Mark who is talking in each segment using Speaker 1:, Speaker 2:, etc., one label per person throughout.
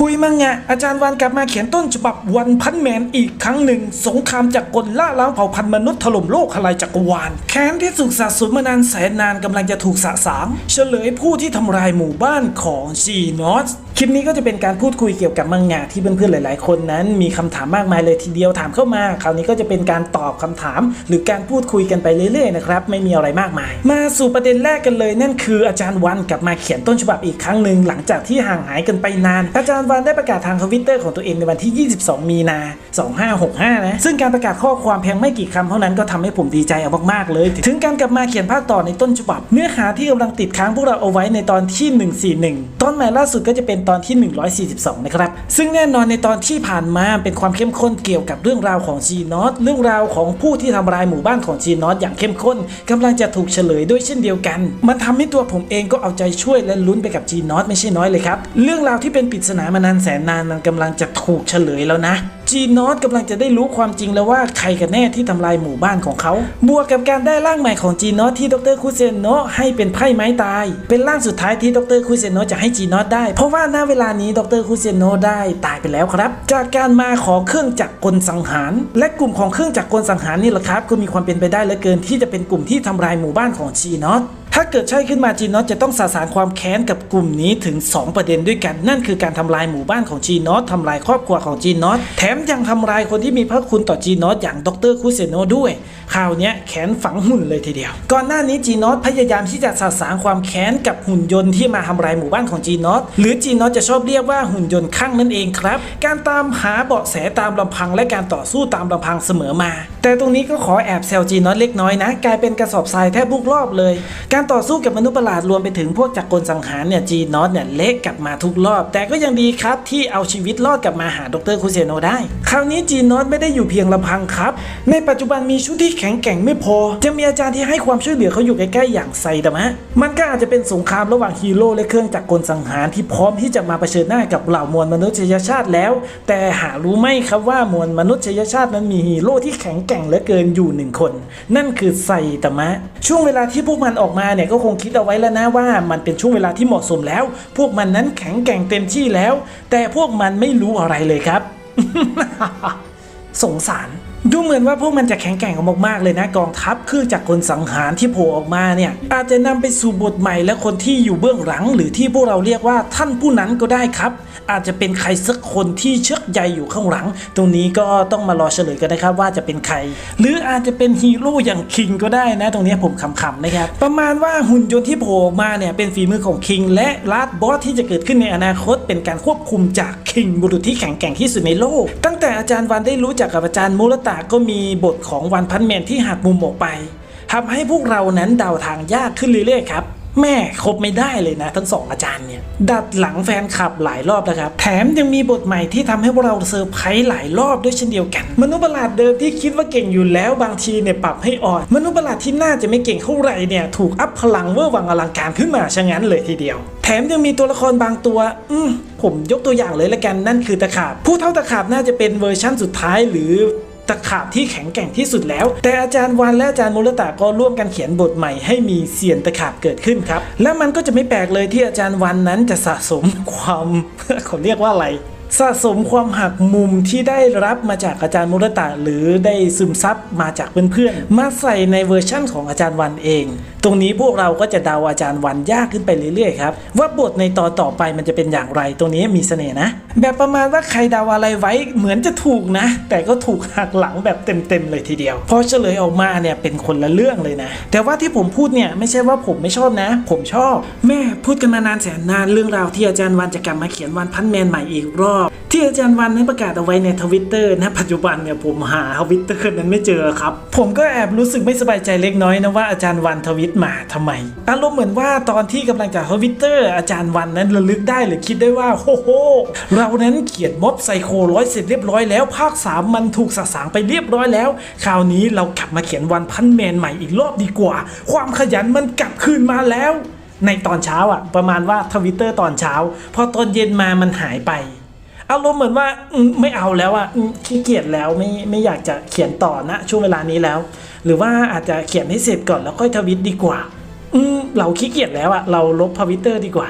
Speaker 1: คุยมังงะอาจารย์วันกลับมาเขียนต้นฉบับวันพันแมนอีกครั้งหนึ่ง สงครามจากกลล่าล้างเผ่าพันธุ์มนุษย์ถล่มโลกทลายจักรวาลแค้นที่สุกสะสมมานานแสนนานกำลังจะถูกสะสางเฉลยผู้ที่ทำลายหมู่บ้านของซีนอสคลิปนี้ก็จะเป็นการพูดคุยเกี่ยวกับมังงะที่เพื่อนๆหลาย ๆ คนนั้นมีคำถามมากมายเลยทีเดียวถามเข้ามา คราวนี้ก็จะเป็นการตอบคำถาม หรือการพูดคุยกันไปเรื่อย ๆ นะครับ ไม่มีอะไรมากมาย มาสู่ประเด็นแรกกันเลย นั่นคืออาจารย์วันกลับมาเขียนต้นฉบับอีกครั้งหนึ่งหลังจากที่ห่างหายกันไปนาน อาจารย์วันได้ประกาศทางทวิตเตอร์ของตัวเองในวันที่ 22 มีนา 2565 นะ ซึ่งการประกาศข้อความเพียงไม่กี่คำเท่านั้นก็ทำให้ผมดีใจเอามากๆเลย ถึงการกลับมาเขียนภาคต่อในต้นฉบับ เนื้อหาที่กำลังติดค้างพวกเราเอาไว้ในตอนที่ 141 ตอนใหม่ล่าสุดก็จะเป็นตอนที่ 142 นะครับ ซึ่งแน่นอนในตอนที่ผ่านมาเป็นความเข้มข้นเกี่ยวกับเรื่องราวของจีนอตเรื่องราวของผู้ที่ทำลายหมู่บ้านของจีนอตอย่างเข้มข้นกำลังจะถูกเฉลยด้วยเช่นเดียวกัน มันทำให้ตัวผมเองก็เอาใจช่วยและลุ้นไปกับจีนอตไม่ใช่น้อยเลยครับเรื่องราวที่เป็นปริศนามานานแสนนานมันกำลังจะถูกเฉลยแล้วนะ จีนอตกำลังจะได้รู้ความจริงแล้วว่าใครกันแน่ที่ทำลายหมู่บ้านของเขา บวกกับการได้ร่างใหม่ของจีนอตที่ดรคุเซนโนะให้เป็นไพ่ไม้ตาย เป็นร่างสุดท้ายที่ดรคุเซนโนะจะให้จีนอตได้ เพราะว่าณเวลานี้ดรคุเซนโนะได้ตายไปแล้วครับ จากการมาของเครื่องจักรกลสังหาร และกลุ่มของเครื่องจักรกลสังหารนี่แหละครับก็มีความเป็นไปได้เหลือเกินที่จะเป็นกลุ่มที่ทำลายหมู่บ้านของจีนอต ถ้าเกิดใช่ขึ้นมาจีนอตจะต้องสาสางความแค้นกับกลุ่มนี้ถึง 2 ประเด็นด้วยกัน นั่นคือการทำลายหมู่บ้านของจีนอตทำลายครอบครัวของจีนอตแถมยังทำลายคนที่มีพระคุณต่อจีนอตอย่างดรคุเซโนด้วยคราวนี้แขนฝังหุ่นเลยทีเดียว ก่อนหน้านี้จีนอตพยายามที่จะสาสางความแค้นกับหุ่นยนต์ที่มาทำลายหมู่บ้านของจีนอตหรือจีนอตจะชอบเรียกว่าหุ่นยนต์ข้างนั่นเองครับ การตามหาเบาะแสตามลำพังและการต่อสู้ตามลำพังเสมอมา แต่ตรงนี้ก็ขอแอบแซวจีนอตเล็กน้อยนะ กลายเป็นกระสอบทรายแทบทุกรอบเลย การต่อสู้กับมนุษย์ประหลาดรวมไปถึงพวกจักรกลสังหารเนี่ยจีนอตเนี่ยเละกลับมาทุกรอบ แต่ก็ยังดีครับที่เอาชีวิตรอดกลับมาหาดรคุเซโนได้ คราวนี้จีนอตไม่ได้อยู่เพียงลำพังครับ ในปัจจุบันมีชุดที่แข็งแกร่งไม่พอ จะมีอาจารย์ที่ให้ความช่วยเหลือเขาอยู่ใกล้ๆอย่างไซดามะ มันก็อาจจะเป็นสงครามระหว่างฮีโร่และเครื่องจักรกลสังหารที่พร้อมที่จะมาเผชิญหน้ากับเหล่ามวลมนุษยชาติแล้ว แต่หารู้ไหมครับว่ามวลมนุษยชาตินั้นมีฮีโร่ที่แข็งแกร่งเหลือเกินอยู่หนึ่งคน นั่นคือไซตามะ ช่วงเวลาที่พวกมันออกมาเนี่ยก็คงคิดเอาไว้แล้วนะว่ามันเป็นช่วงเวลาที่เหมาะสมแล้ว พวกมันนั้นแข็งแกร่งเต็มที่แล้ว แต่พวกมันไม่รู้อะไรเลยครับ สงสาร ดูเหมือนว่าพวกมันจะแข็งแกร่งมากๆเลยนะกองทัพเครื่องจักรกลสังหารที่โผล่ออกมาเนี่ยอาจจะนำไปสู่บทใหม่และคนที่อยู่เบื้องหลัง หรือที่พวกเราเรียกว่าท่านผู้นั้นก็ได้ครับ อาจจะเป็นใครสักคนที่เชือกใยอยู่ข้างหลัง ตรงนี้ก็ต้องมารอเฉลยกันนะครับว่าจะเป็นใคร หรืออาจจะเป็นฮีโร่อย่างคิงก็ได้นะ ตรงนี้ผมขำๆนะครับประมาณว่าหุ่นยนต์ที่โผล่ออกมาเนี่ยเป็นฝีมือของคิงและลาดบอสที่จะเกิดขึ้นในอนาคต เป็นการควบคุมจากคิงบุรุษที่แข็งแกร่งที่สุดในโลก ตั้งแต่อาจารย์วันได้รู้จักกับอาจารย์มูรตะก็มีบทของวันพันแมนที่หักมุมออกไปทำให้พวกเรานั้นเดาทางยากขึ้นเรื่อยๆครับแม่ครบไม่ได้เลยนะ ทั้งสองอาจารย์เนี่ย ดัดหลังแฟนคลับหลายรอบแล้วครับ แถมยังมีบทใหม่ที่ทำให้พวกเราเซอร์ไพรส์หลายรอบด้วยเช่นเดียวกัน มนุษย์ประหลาดเดิมที่คิดว่าเก่งอยู่แล้วบางทีเนี่ยปรับให้อ่อน มนุษย์ประหลาดที่น่าจะไม่เก่งเท่าไหร่เนี่ยถูกอัพพลังเวอร์วังอลังการขึ้นมาชะงั้นเลยทีเดียว แถมยังมีตัวละครบางตัว อืมผมยกตัวอย่างเลยละกันนั่นคือตะขาบผู้เท่าตะขาบน่าจะเป็นเวอร์ชั่นสุดท้ายหรือ ตะขาบที่แข็งแกร่งที่สุดแล้ว แต่อาจารย์วันและอาจารย์มูลตะก็ร่วมกันเขียนบทใหม่ให้มีเสียนตะขาบเกิดขึ้นครับ และมันก็จะไม่แปลกเลยที่อาจารย์วันนั้นจะสะสมความเขาเรียกว่าอะไร สะสมความหักมุมที่ได้รับมาจากอาจารย์มุรตะหรือได้ซึมซับมาจากเพื่อนๆ มาใส่ในเวอร์ชั่นของอาจารย์วันเอง ตรงนี้พวกเราก็จะเดาอาจารย์วันยากขึ้นไปเรื่อยๆครับว่าบทในตอนต่อไปมันจะเป็นอย่างไร ตรงนี้มีเสน่ห์นะ แบบประมาณว่าใครเดาอะไรไว้เหมือนจะถูกนะ แต่ก็ถูกหักหลังแบบเต็มๆเลยทีเดียวพอเฉลยออกมาเนี่ยเป็นคนละเรื่องเลยนะ แต่ว่าที่ผมพูดเนี่ยไม่ใช่ว่าผมไม่ชอบนะ ผมชอบ แม่พูดกันมานานแสนนานเรื่องราวที่อาจารย์วันจะกลับมาเขียนวันพันแมนใหม่อีกรอบที่อาจารย์วันนั้นประกาศเอาไว้ในทวิตเตอร์นะปัจจุบันเนี่ยผมหาทวิตเตอร์นั้นไม่เจอครับ ผมก็แอบรู้สึกไม่สบายใจเล็กน้อยนะว่าอาจารย์วันทวิตมาทำไมอารมณ์เหมือนว่าตอนที่กำลังจะทวิตเตอร์อาจารย์วันนั้นระลึกได้หรือคิดได้ว่าโอ้โหเรานั้นเขียนม็อบไซโคร้อยเสร็จเรียบร้อยแล้วภาค 3 มันถูกสะสางไปเรียบร้อยแล้ว คราวนี้เรากลับมาเขียนวันพันแมนใหม่อีกรอบดีกว่า ความขยันมันกลับคืนมาแล้ว ในตอนเช้าอะ ประมาณว่าทวิตเตอร์ตอนเช้า พอตอนเย็นมามันหายไป อารมณ์เหมือนว่าไม่เอาแล้วอะขี้เกียจแล้วไม่ไม่อยากจะเขียนต่อนะช่วงเวลานี้แล้ว หรือว่าอาจจะเขียนให้เสร็จก่อนแล้วค่อยทวิตดีกว่า อืเราขี้เกียจแล้วอะเราลบทวิตเตอร์ดีกว่า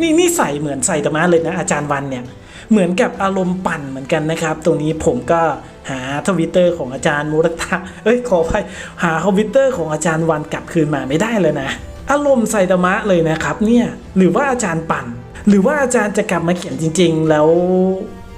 Speaker 1: นี่นี่ใส่เหมือนใส่ตะมาเลยนะอาจารย์วันเนี่ยเหมือนกับอารมณ์ปั่นเหมือนกันนะครับ ตรงนี้ผมก็หาทวิตเตอร์ของอาจารย์มุรตะเอ้ยขออภัยหาทวิตเตอร์ของอาจารย์วันกลับคืนมาไม่ได้เลยนะ อารมณ์ไซตามะเลยนะครับเนี่ยหรือว่าอาจารย์ปั่น หรือว่าอาจารย์จะกลับมาเขียนจริง ๆ แล้ว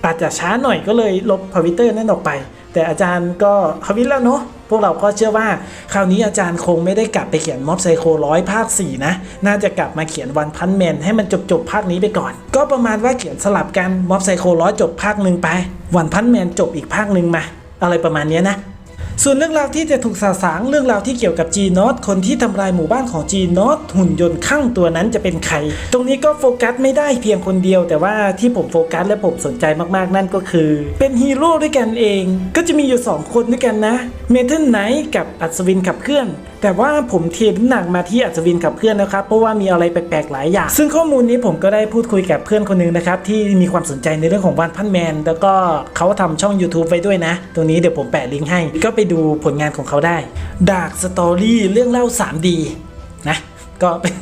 Speaker 1: อาจจะช้าหน่อยก็เลยลบทวิเตอร์นั่นออกไป แต่อาจารย์ก็ทวิตแล้วเนาะพวกเราก็เชื่อว่า คราวนี้อาจารย์คงไม่ได้กลับไปเขียนม็อบไซโคร้อยภาค 4 นะ น่าจะกลับมาเขียนวันพันแมนให้มันจบจบภาคนี้ไปก่อน ก็ประมาณว่าเขียนสลับกันม็อบไซโคร้อยจบภาคหนึ่งไป วันพันแมนจบอีกภาคหนึ่งมา อะไรประมาณนี้นะ ส่วนเรื่องราวที่จะถูกสาสางเรื่องราวที่เกี่ยวกับจีนอตคนที่ทำลายหมู่บ้านของจีนอตหุ่นยนต์ข้างตัวนั้นจะเป็นใคร ตรงนี้ก็โฟกัสไม่ได้เพียงคนเดียว แต่ว่าที่ผมโฟกัสและผมสนใจมากๆนั่นก็คือ เป็นฮีโร่ด้วยกันเอง ก็จะมีอยู่ 2 คนด้วยกันนะเมทัลไนท์กับอัศวินขับเคลื่อน แต่ว่าผมเทน้ำหนักมาที่อัศวินกับเพื่อนนะครับ เพราะว่ามีอะไรแปลกๆหลายอย่าง ซึ่งข้อมูลนี้ผมก็ได้พูดคุยกับเพื่อนคนหนึงนะครับที่มีความสนใจในเรื่องของวันพันแมน แล้วก็เขาทำช่อง YouTube ไว้ด้วยนะ ตรงนี้เดี๋ยวผมแปะลิงก์ให้ ก็ไปดูผลงานของเขาได้ดักสตอรี่เรื่องเล่า 3D นะ ก็เป็น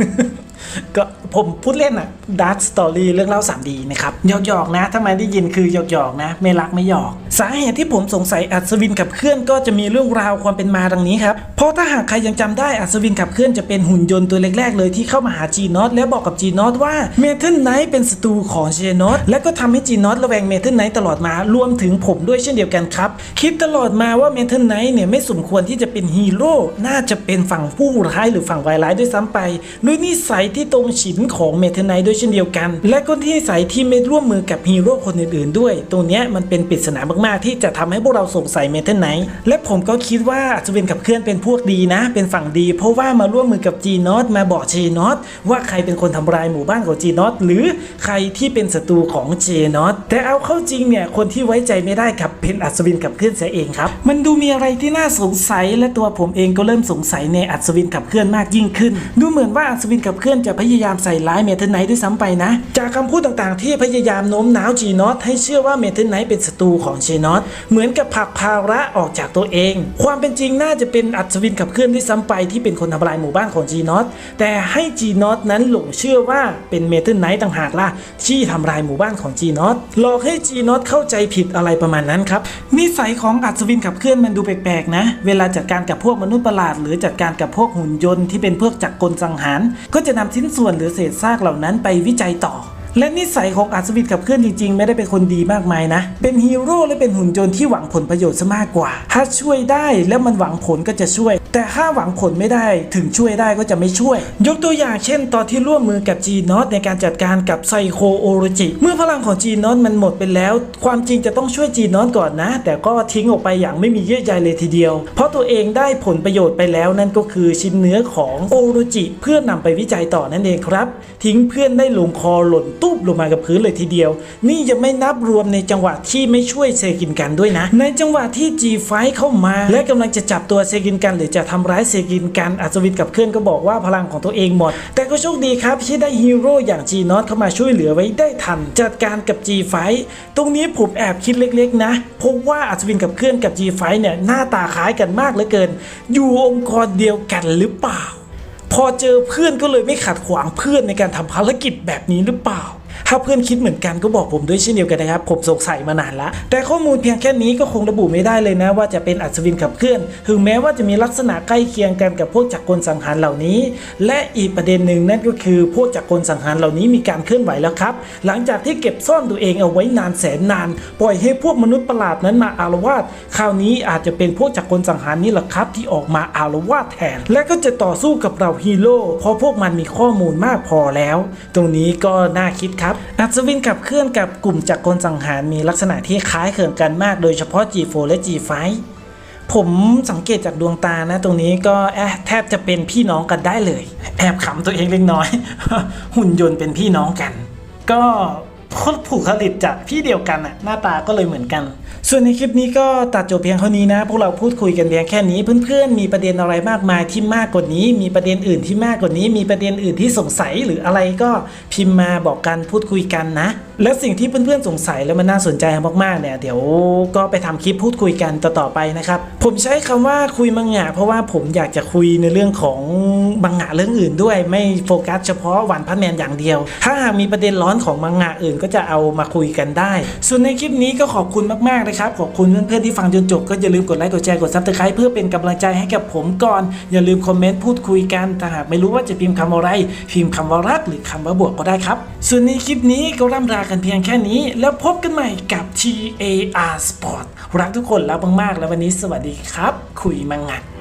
Speaker 1: ก็ผมพูดเล่นอะ Dark Story เรื่องเล่า 3D นะครับหยอกๆนะถ้าไมได้ยินคือหยอกๆนะ ไม่รักไม่หยอก สาเหตุที่ผมสงสัยอัศวินขับเคลื่อนก็จะมีเรื่องราวความเป็นมาดังนี้ครับ เพราะถ้าหากใครยังจำได้อัศวินขับเคลื่อนจะเป็นหุ่นยนต์ตัวแรกๆเลยที่เข้ามาหาจีนอตและบอกกับจีนอตว่าเมทัลไนท์เป็นศัตรูของเจนอตและก็ทำให้จีนอตระแวงเมทัลไนท์ตลอดมารวมถึงผมด้วยเช่นเดียวกันครับคิดตลอดมาว่าเมทัลไนท์เนี่ยไม่สมควรที่จะเป็นฮีโร่น่าจะเป็นฝั่งผู้ร้ายหรือฝั่งวายร้ายด้วยซ้ำไปด้วยนิสัยที่ตรงฉินของเมทไนท์ด้วยเช่นเดียวกัน และก็ที่นิสัยที่ไม่ร่วมมือกับฮีโร่คนอื่นๆ ด้วย ตรงเนี้ยมันเป็นปริศนามากๆ ที่จะทำให้พวกเราสงสัยเมทไนท์และผมก็คิดว่าอัศวินขับเคลื่อนเป็นพวกดีนะ เป็นฝั่งดี เพราะว่ามาร่วมมือกับจีนอตมาบอกจีนอตว่าใครเป็นคนทำลายหมู่บ้านของจีนอตหรือใครที่เป็นศัตรูของเจนอตแต่เอาเข้าจริงเนี่ยคนที่ไว้ใจไม่ได้ครับเป็นอัศวินขับเคลื่อนเสียเองครับ มันดูมีอะไรที่น่าสงสัยและตัวผมเองก็เริ่มสงสัยในอัศวินขับเคลื่อนมากยิ่งขึ้น ดูเหมือนว่าอัศวินขับเคลื่อนจะพยายามใส่ร้ายเมทัลไนท์ด้วยซ้ำไปนะ จากคำพูดต่างๆ ที่พยายามโน้มน้าวจีนอตให้เชื่อว่าเมทัลไนท์เป็นศัตรูของเจนอตเหมือนกับผลักภาระออกจากตัวเอง ความเป็นจริงน่าจะเป็นอัศวินขับเคลื่อนด้วยซ้ำไปที่เป็นคนทำลายหมู่บ้านของจีนอตแต่ให้จีนอตนั้นหลงเชื่อว่าเป็นเมทัลไนท์ต่างหากล่ะที่ทำลายหมู่บ้านของจีนอตหลอกให้จีนอตเข้าใจผิดอะไรประมาณนั้นครับนิสัยของอัศวินขับเคลื่อนมันดูแปลกๆนะ เวลาจัดการกับพวกมนุษย์ประหลาด หรือจัดการกับพวกหุ่นยนต์ที่เป็นพวกจักรกลสังหารก็จะนำชิ้นส่วนหรือเศษซากเหล่านั้นไปวิจัยต่อ และนิสัยของอัศวินขับเคลื่อนจริง ๆ ไม่ได้เป็นคนดีมากมายนะ เป็นฮีโร่และเป็นหุ่นยนต์ที่หวังผลประโยชน์ซะมากกว่า ถ้าช่วยได้แล้วมันหวังผลก็จะช่วย แต่ถ้าหวังผลไม่ได้ถึงช่วยได้ก็จะไม่ช่วย ยกตัวอย่างเช่น ตอนที่ร่วมมือกับจีนอตในการจัดการกับไซโคโอโรจิ เมื่อพลังของจีนอตมันหมดไปแล้ว ความจริงจะต้องช่วยจีนอตก่อนนะ แต่ก็ทิ้งออกไปอย่างไม่มีเยื่อใยเลยทีเดียว เพราะตัวเองได้ผลประโยชน์ไปแล้วนั่นก็คือชิ้นเนื้อของโอโรจิเพื่อนนำไปวิจัยต่อนั่นเองครับ ทิ้งเพื่อนได้ลงคอหล่นตุ๊บลงมากับพื้นเลยทีเดียว นี่ยังไม่นับรวมในจังหวะที่ไม่ช่วยเซกินกันด้วยนะ ในจังหวะที่จีไฟเข้ามา และกำลังจะจับตัวเซกินกันหรือจะทำร้ายเซกินกันอัศวินกับเคลื่อนก็บอกว่าพลังของตัวเองหมด แต่ก็โชคดีครับที่ได้ฮีโร่อย่างจีนอตเข้ามาช่วยเหลือไว้ได้ทัน จัดการกับจีไฟตรงนี้ผมแอบคิดเล็กๆนะพราะว่าอัศวินกับเคลื่อนกับจีไฟเนี่ยหน้าตาคล้ายกันมากเหลือเกิน อยู่องค์กรเดียวกันหรือเปล่า พอเจอเพื่อนก็เลยไม่ขัดขวางเพื่อนในการทำภารกิจแบบนี้หรือเปล่า ถ้าเพื่อนคิดเหมือนกันก็บอกผมด้วยเช่นเดียวกันนะครับ ผมสงสัยมานานละ แต่ข้อมูลเพียงแค่นี้ก็คงระบุไม่ได้เลยนะ ว่าจะเป็นอัศวินขับเคลื่อน ถึงแม้ว่าจะมีลักษณะใกล้เคียงกันกับพวกจักรกลสังหารเหล่านี้ และอีกประเด็นหนึ่งนั่นก็คือพวกจักรกลสังหารเหล่านี้มีการเคลื่อนไหวแล้วครับ หลังจากที่เก็บซ่อนตัวเองเอาไว้นานแสนนาน ปล่อยให้พวกมนุษย์ประหลาดนั้นมาอารวาสคราวนี้อาจจะเป็นพวกจักรกลสังหารนี่แหละครับ ที่ออกมาอารวาสแทน และก็จะต่อสู้กับเราฮีโร่เพราะพวกมันมีข้อมูลมากพอแล้ว ตรงนี้ก็น่าคิดครับอัศวินขับเคลื่อนกับกลุ่มจักรกลสังหารมีลักษณะที่คล้ายเคลึงกันมากโดยเฉพาะ G4 และ G5 ผมสังเกตจากดวงตานะ ตรงนี้ก็แทบจะเป็นพี่น้องกันได้เลย แอบขำตัวเองเล็กน้อย หุ่นยนต์เป็นพี่น้องกัน ก็ คนผูกผลิตจากพี่เดียวกันอะหน้าตาก็เลยเหมือนกัน ส่วนในคลิปนี้ก็ตัดจบเพียงเท่านี้นะ พวกเราพูดคุยกันเพียงแค่นี้ เพื่อนๆ มีประเด็นอะไรมากมายที่มากกว่านี้ มีประเด็นอื่นที่มากกว่านี้ มีประเด็นอื่นที่สงสัยหรืออะไรก็พิมพ์มาบอกกันพูดคุยกันนะ และสิ่งที่เพื่อนๆสงสัยแล้วมันน่าสนใจมากๆเนี่ยเดี๋ยวก็ไปทำคลิปพูดคุยกันต่อๆไปนะครับ ผมใช้คำว่าคุยมังงะ เพราะว่าผมอยากจะคุยในเรื่องของมังงะเรื่องอื่นด้วย ไม่โฟกัสเฉพาะวันพันแมนอย่างเดียว ถ้าหากมีประเด็นร้อนของมังงะอื่นก็จะเอามาคุยกันได้ ส่วนในคลิปนี้ก็ขอบคุณมากๆนะครับ ขอบคุณเพื่อนๆที่ฟังจนจบก็อย่าลืมกดไลค์กดแชร์กดซับสไครป์เพื่อเป็นกำลังใจให้กับผมก่อน อย่าลืมคอมเมนต์พูดคุยกันถ้าหากไม่รู้ว่าจะพิมพ์คำอะไร พิมพ์คำว่ารักหรือคำว่าบวกก็ได้ครับ ส่วนในคลิปนี้ก็ร่ำลากันเพียงแค่นี้ แล้วพบกันใหม่กับ TAR Sport รักทุกคนแล้วมากๆ แล้ววันนี้สวัสดีครับ คุยมังงะ